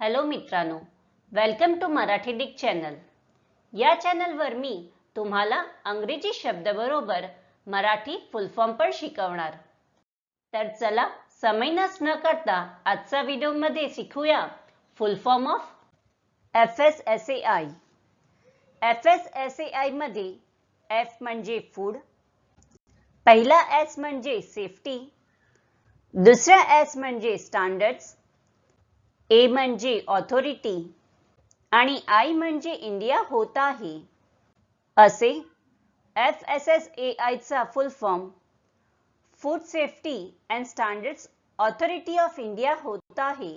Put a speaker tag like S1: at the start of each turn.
S1: Hello मित्रांनो welcome to Marathi डिक channel या चॅनलवर मी तुम्हाला अंग्रेजी शब्दाबरोबर मराठी फुल फॉर्म पण शिकवणार. तर चला समय नस न करता आजचा व्हिडिओमध्ये शिकूया full form of F S S A I F S S A आयमध्ये एफ म्हणजे फूड पहिला एस म्हणजे सेफ्टी दुसरा एस म्हणजे स्टँडर्ड्स ए म्हणजे ऑथॉरिटी आणि आय म्हणजे इंडिया होत आहे. असे एफ एस एस ए आयचा full form food safety and standards authority of India होत आहे.